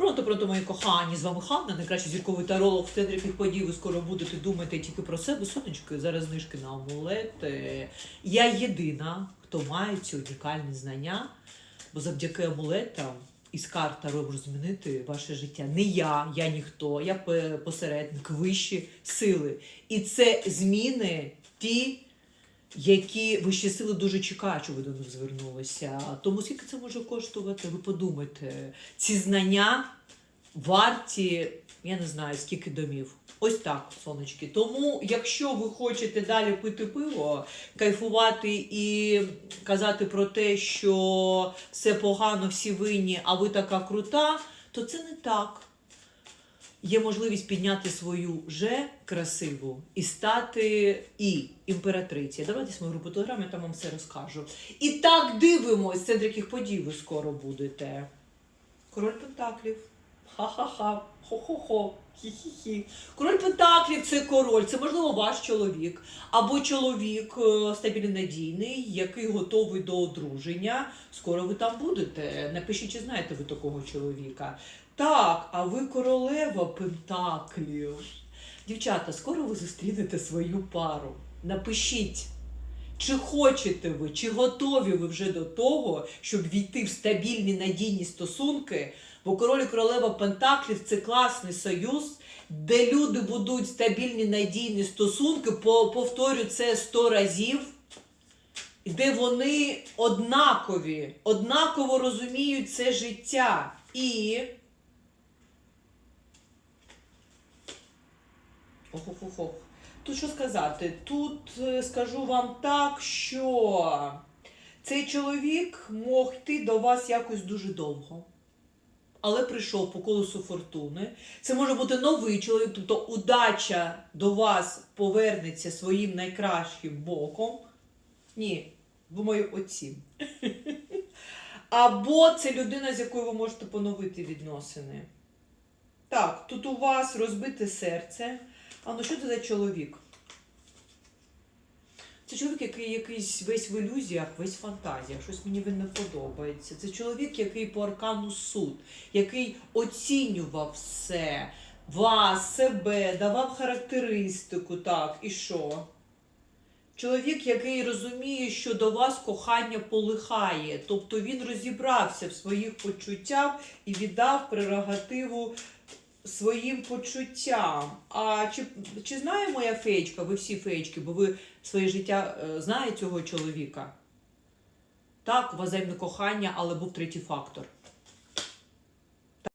Пронто, пронто, мої кохані, з вами Ханна, найкращий зірковий таролог в центрі яких подій. Ви скоро будете думати тільки про себе, сонечки, зараз знижки на амулети. Я єдина, хто має ці унікальні знання, бо завдяки амулетам із карт Таро можу змінити ваше життя. Не я, я ніхто, я посередник, вищі сили. І це зміни ті, які вищі сили дуже чекають, що ви до них звернулися. Тому скільки це може коштувати? Ви подумайте, ці знання варті, я не знаю, скільки домів. Ось так, сонечки. Тому, якщо ви хочете далі пити пиво, кайфувати і казати про те, що все погано, всі винні, а ви така крута, то це не так. Є можливість підняти свою же красиву і стати і імператриці. Давайте мою групу телеграм, я там вам все розкажу. І так дивимось, центр яких подій ви скоро будете. Король Пентаклів. Ха-ха-ха. Хо-хо-хо. Хі-хі-хі. Король Пентаклів це король, це можливо ваш чоловік, або чоловік е, стабільний надійний, який готовий до одруження. Скоро ви там будете. Напишіть, чи знаєте ви такого чоловіка. Так, а ви королева Пентаклів. Дівчата, скоро ви зустрінете свою пару. Напишіть. Чи хочете ви, чи готові ви вже до того, щоб війти в стабільні надійні стосунки? Бо король і королева Пентаклів це класний союз, де люди будуть стабільні надійні стосунки, по- повторю це сто разів, і де вони однакові, однаково розуміють це життя. І. Ох-ох-ох. Тут що сказати? Тут е, скажу вам так, що цей чоловік мог йти до вас якось дуже довго. Але прийшов по колесу фортуни. Це може бути новий чоловік, тобто удача до вас повернеться своїм найкращим боком. Ні, думаю, оцім. Або це людина, з якою ви можете поновити відносини. Так, тут у вас розбите серце. А ну що це за чоловік? Це чоловік, який якийсь весь в ілюзіях, весь в фантазіях, щось мені він не подобається. Це чоловік, який по аркану суд, який оцінював все, вас, себе, давав характеристику, так, і що? Чоловік, який розуміє, що до вас кохання полихає, тобто він розібрався в своїх почуттях і віддав прерогативу своїм почуттям. А чи, чи знає моя феєчка, ви всі феєчки, бо ви своє життя е, знаєте цього чоловіка? Так, у вас взаємне кохання, але був третій фактор.